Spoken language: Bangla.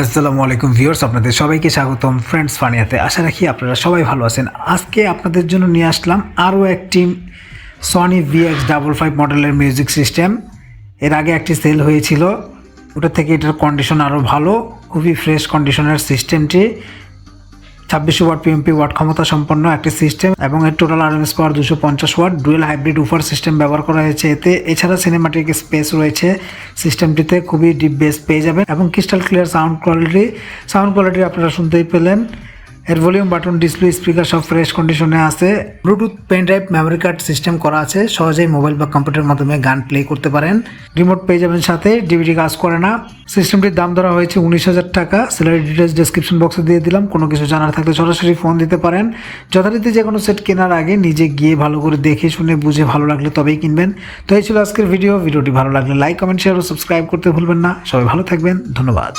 আসসালামু আলাইকুম ভিউয়ার্স, আপনাদের সবাইকে স্বাগতম। ফ্রেন্ডস, ফানিয়াতে আশা রাখি আপনারা সবাই ভালো আছেন। আজকে আপনাদের জন্য নিয়ে আসলাম আরও একটি সনি ভিএক্স ডাবল ফাইভ মডেলের মিউজিক সিস্টেম। এর আগে একটি সেল হয়েছিল। ওটা থেকে এটার কন্ডিশন আরও ভালো, খুবই ফ্রেশ কন্ডিশনের সিস্টেমটি। ছাব্বিশশো ওয়াট পিএমপি ওয়াট ক্ষমতা সম্পন্ন একটি সিস্টেম এবং এর টোটাল আর্মি স্কোয়ার দুশো পঞ্চাশ watt dual hybrid woofer system ব্যবহার করা হয়েছে এতে। এছাড়া সিনেমাটিক স্পেস রয়েছে। সিস্টেমটিতে খুবই ডিপ বেস পেয়ে যাবেন এবং crystal clear sound quality sound quality আপনারা শুনতেই পেলেন। এর ভলিউম বাটন ডিসপ্লে স্পিকার সব ফ্রেশ কন্ডিশনে আছে। Bluetooth pen drive memory card system করা আছে। সহজেই মোবাইল বা কম্পিউটারের মাধ্যমে গান প্লে করতে পারেন। রিমোট পেয়ে যাবেন সাথে ডিভিডি কাজ করে না। সিস্টেমটির দাম ধরা হয়েছে উনিশ হাজার টাকা। স্যালারি ডিটেলস ডিসক্রিপশন বক্সে দিয়ে দিলাম। কোনো কিছু জানার থাকলে সরাসরি ফোন দিতে পারেন। যথারীতি যে কোনো সেট কেনার আগে নিজে গিয়ে ভালো করে দেখে শুনে বুঝে ভালো লাগলে তবেই কিনবেন। তো এই ছিল আজকের ভিডিও ভিডিওটি ভালো লাগলে লাইক কমেন্ট শেয়ার ও সাবস্ক্রাইব করতে ভুলবেন না। সবাই ভালো থাকবেন। ধন্যবাদ।